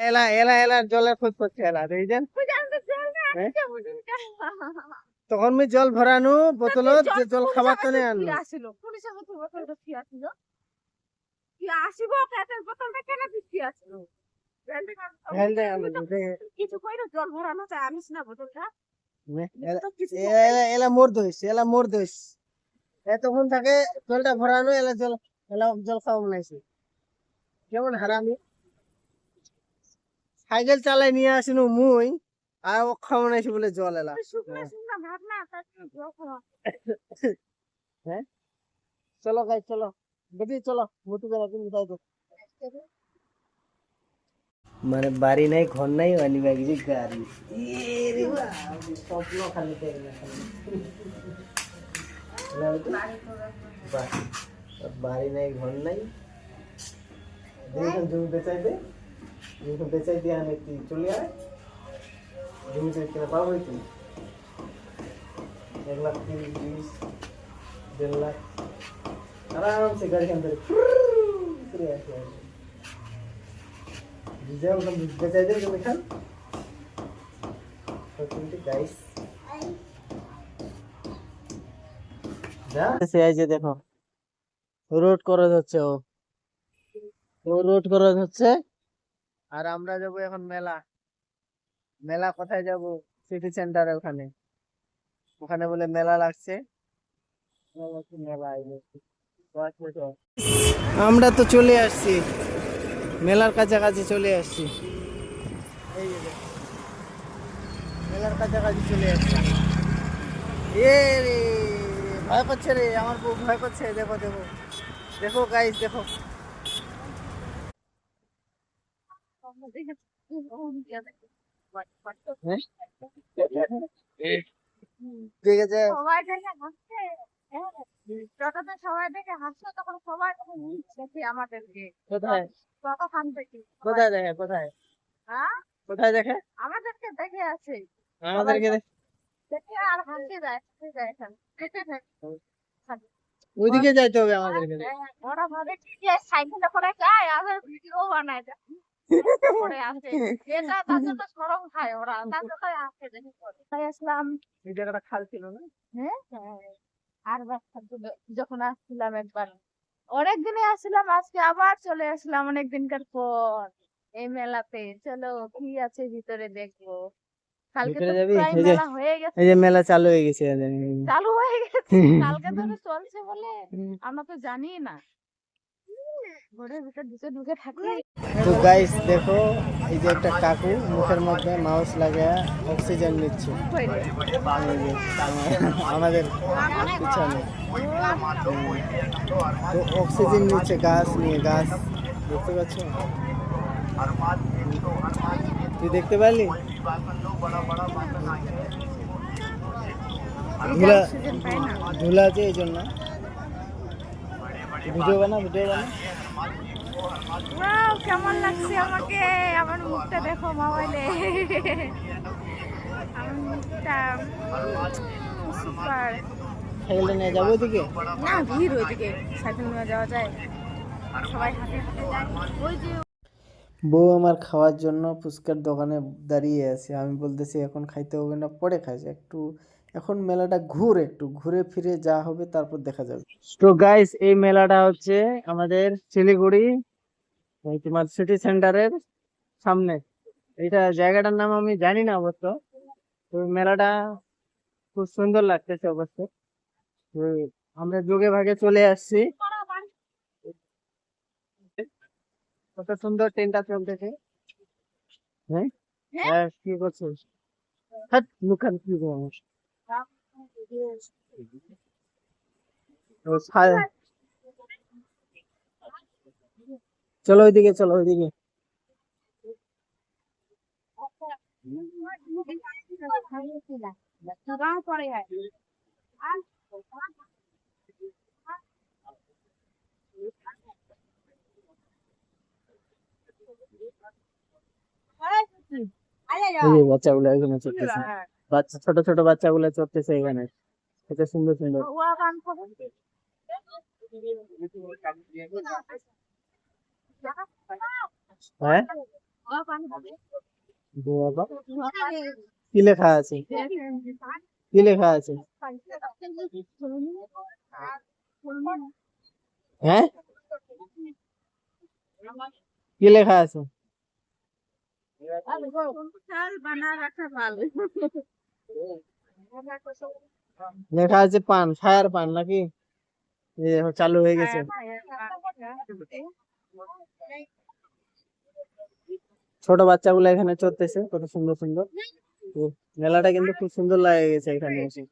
এলা এলা এলা জলের খোঁজ করছে এলা দেখছেন? হ্যাঁ? তখন আমি জল ভরানো বোতলত জল খাবার তো নিয়ে আনলো এলা- এলা মোর মোর থাকে জলটা ভরানো এলা জল এলা জল খাওয়া বানাইছে। কেমন হারামি? সাইকেল চালাই নিয়ে আসিনু মুই আর ও খাওয়া বানাইছে বলে জল এলা। জল খাওয়া। চলো গাই চলো। বেটি চলো মুটু করে তুমি যাই মানে বাড়ি নাই ঘর নাই অনি ব্যাগ যে গাড়ি। এরে বাবা, স্বপ্ন খালি বাড়ি। নাই ঘর নাই। দেখুন জমি বেচাই বেচাই দিয়ে আমি তুই চলে আয় জমি তুই পাবো তুই এক লাখ তিরিশ, দেড় লাখ। আরামসে গাড়ি খান ধরে ফিরে আসে ভিজা ওখান বেচাই দেবে তুমি খান। গাইস দেখো রোড করা যাচ্ছে ও। রোড করা যাচ্ছে আর আমরা যাব এখন মেলা। মেলা কোথায় যাব? সিটি সেন্টারে ওখানে। ওখানে বলে মেলা লাগছে। আমরা তো চলে আসছি। মেলার কাছাকাছি চলে আসছি। এই মেলার কাছাকাছি চলে আসছি এ রে, ভয় করছে রে, আমার বউ ভয় করছে। দেখো দেখো। দেখো গাইস দেখো হ্যাঁ? ঠিক আছে সবাই দেখে হাসছে। সবাই দেখে হাসছে তখন সবাই তখন দেখি আমাদেরকে কোথায় কোথায় দেখে কোথায় হ্যাঁ কোথায় দেখে আমাদেরকে দেখে আছে আমাদেরকে দেখে দেখে আর হাসতে যায় যায় এখানে দেখে থাকে। ওইদিকে যাইতে হবে আমাদেরকে হ্যাঁ, ওরা ভাবে কি সাইকেলে করে যায় আর ভিডিও বানায় যায় করে আসে। এটা তাদের তো সরম খায় ওরা। তাদের তো আসে দেখে করে তাই আসলাম। এই জায়গাটা খাল ছিল না? হ্যাঁ যখন আসছিলাম একবার। অনেক আসছিলাম আজকে আবার চলে আসলাম অনেক দিনকার পর। এই মেলাতে। চলো কি আছে ভিতরে দেখব। কালকে তো যাবি? প্রায় এই যে- মেলা হয়ে গেছে। এই যে মেলা চালু হয়ে গেছে। চালু হয়ে গেছে। কালকে ধরে চলছে বলে। আমরা তো জানি না ঘরের ভিতর ঢুকে ঢুকে থাকি তো গাইস দেখো এই যে একটা কাকু মুখের মধ্যে মাউস লাগা অক্সিজেন নিচ্ছে। আমাদের পিছনে তো অক্সিজেন নিচ্ছে গাছ নিয়ে। গাছ দেখতে পাচ্ছ? তুই দেখতে পারলি? ধুলা ধুলা আছে এই জন্য। ভিডিও বানা ভিডিও বানা। ওয়াও কেমন লাগছে আমাকে? আমার মুখটা দেখো মোবাইলে। আমার মুখটা সুপার। সাইকেলটা নিয়ে যাব না ভিড় ওইদিকে। সাইকেল নিয়ে যাওয়া যায়। সবাই হাতে হাতে যায়। ওই যে বউ আমার খাওয়ার জন্য ফুচকার দোকানে দাঁড়িয়ে আছে। আমি বলতেছি এখন খাইতে হবে না পরে খাইছে। একটু এখন মেলাটা ঘুর একটু ঘুরে ফিরে যা হবে তারপর দেখা যাবে। তো গাইস এই মেলাটা হচ্ছে আমাদের শিলিগুড়ি তোমার সিটি সেন্টারের সামনে। এইটা জায়গাটার নাম আমি জানি না অবশ্য। তো মেলাটা খুব সুন্দর লাগতেছে অবশ্য। তো আমরা যোগে ভাগে চলে আসছি। কত সুন্দর ট্রেনটা চলতেছে। হ্যাঁ? হ্যাঁ? হ্যাঁ কি করছিস হাট মুখান কি করছিস ও সা- চলো ওইদিকে চলো ওইদিকে। বাচ্চাগুলো এখানে চড়তেছে বাচ্চা ছোট ছোট বাচ্চাগুলো চড়তেছে এখানে। কত সুন্দর সুন্দর। হ্যাঁ? কি লেখা আছে? কি লেখা আছে? হ্যাঁ? কি লেখা আছে? লেখা আছে পান ফায়ার পান নাকি? চালু হয়ে গেছে। ছোট বাচ্চাগুলো এখানে চড়তেছে, কত সুন্দর সুন্দর। মেলাটা কিন্তু খুব সুন্দর লাগে গেছে এখানে এসে।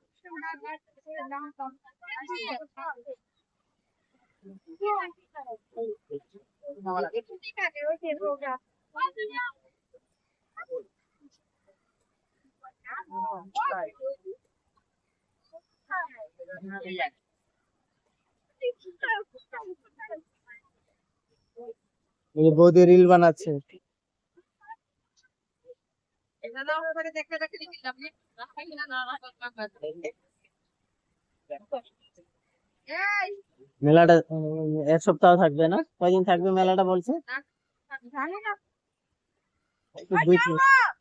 বৌদি রিল বানাচ্ছে। মেলাটা এক সপ্তাহ থাকবে না? কয়দিন থাকবে মেলাটা বলছে? দুই তিন-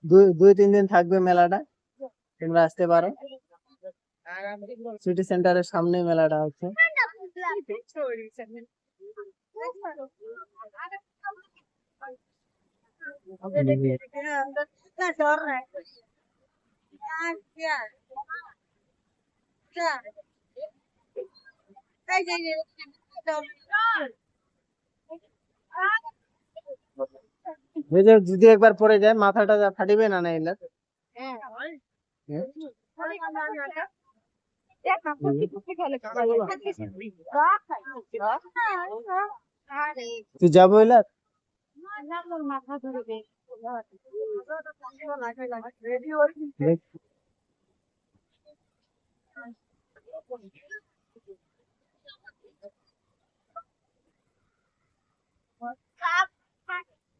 দুই দুই তিন দিন থাকবে মেলাটা। তোমরা আসতে পারো। সিটি সেন্টারের সামনে মেলাটা হচ্ছে। এই যে যদি একবার পড়ে যায় মাথাটা যা ফাটিবে না না এলার? তুই যাব এলার? মাথা ধরবে দেখ।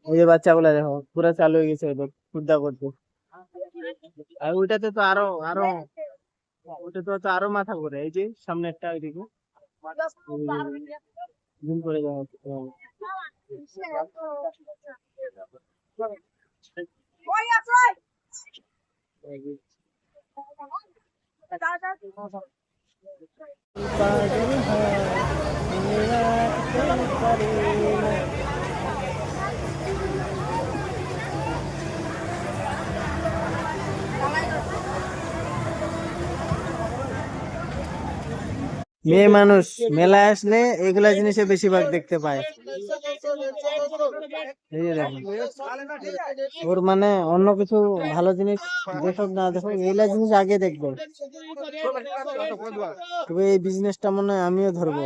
ওই যে বাচ্চাগুলা দেখো, পুরো চালু হয়ে গেছে ওদের খুদ্দা করতে। আর ওইটাতে তো আরও আরও ওটা তো আরও মাথা ঘুরে, এই যে সামনে একটা ওইদিকে। জুম করে যাওয়া। মেয়ে মানুষ মেলায় আসলে এগুলা জিনিসে বেশিরভাগ দেখতে পায়। এই যে দেখো ওর মানে অন্য কিছু ভালো জিনিস দেখো না দেখো এইগুলা জিনিস আগে দেখব। তবে এই বিজনেসটা মনে হয় আমিও ধরবো।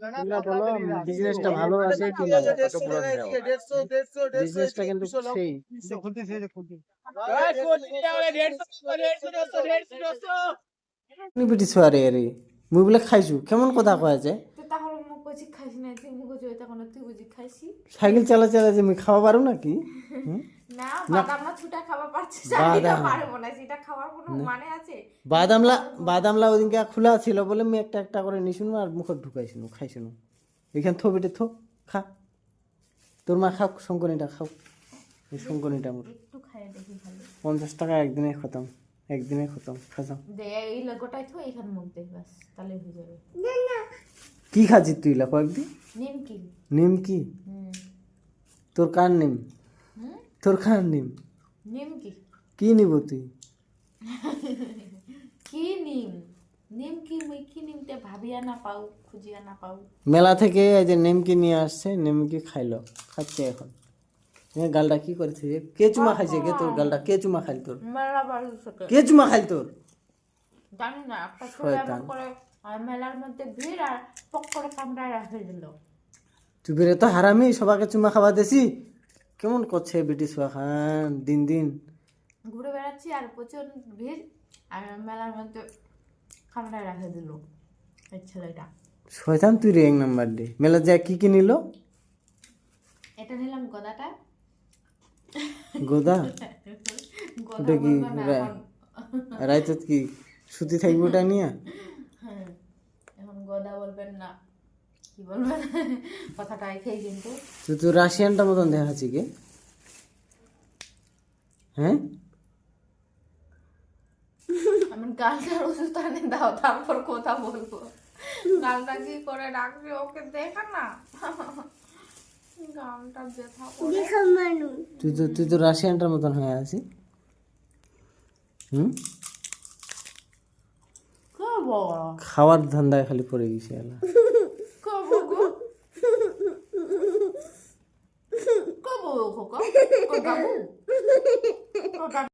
তোমরা বলো বিজনেসটা ভালো আছে কি বিজনেসটা কিন্তু সেই। বিটি ছুয়ারে আরে মুই বলে খাইছু। কেমন কথা কয় মুখ মুখ খাইছি সাইকেল চালা চালা যে মুই খাওয়া পারো নাকি না না। বাদাম না ছুটা খাবার পারছিস। বাদাম। পারব না সেটা খাওয়ার কোনো মানে আছে। বাদামলা বাদামলা ওদিনকে খোলা ছিল বলে আমি একটা একটা করে নিশুন আর মুখত ঢুকাইছিনু খাইছিনু এখান থো বেটে থো খা। তোর মা খাও শঙ্কনিটা খাও শঙ্কনিটা ভালো। পঞ্চাশ টাকা একদিনে খতম। একদিনে খতম খাজাও দে এই লগোটাই তো এখানে মুখ দেখ বাস তাহলে হয়ে যাবে। কি খাচ্ছিস তুই লা কয়েকদিন নিমকি নিম কি? হুম। তোর কার নিম? হুম? তোর কার নিম? নিমকি কি? নিব তুই? কি নিম? নিমকি মুই কি নিমতে ভাবিয়া না পাও খুঁজিয়া না পাও। মেলা থেকে এই যে নিমকি নিয়ে আসছে নিমকি খাইলো খাচ্ছে এখন। এ গালটা কি করেছে কে চুমা খাইছে? কে তোর গালটা? কে চুমা খাইল তোর? কে? চুমা খাইল তোর? জানি না একটা ছেলে এমন করে আর মেলার মধ্যে ভিড় আর পক করে কামড়ায় রাখে দিল। তুই বেরে তো হারামি সবাইকে চুমা খাওয়া দেছি কেমন করছে ব্রিটিশ খান দিন দিন? ঘুরে বেড়াচ্ছি আর প্রচুর ভিড় আর মেলার মধ্যে কামড়ায় রাখে দিল এই ছেলেটা। শয়তান তুই রে এক নাম্বার ডে মেলা যায় কি কি নিল? এটা নিলাম গদাটা। গোদা? ওটা কি। রাইতত কি সুতি থাকবে ওটা নিয়ে? হ্যাঁ, এখন গদা বলবেন না কি বলবেন? কথাটা খেয়ে কিন্তু। তুই তো রাশিয়ানটা মতন দেখাচ্ছি কি? হ্যাঁ? আমি গালটার ওষুধ আনে দাও তারপর কথা বলব। গালটা কি করে রাখবি ওকে দেখা না। তুই তো তুই তো রাশিয়ানটার মতন হয়ে আছি হুম? খাওয়ার ধান্দায় খালি পড়ে গেছে এলা। খোকা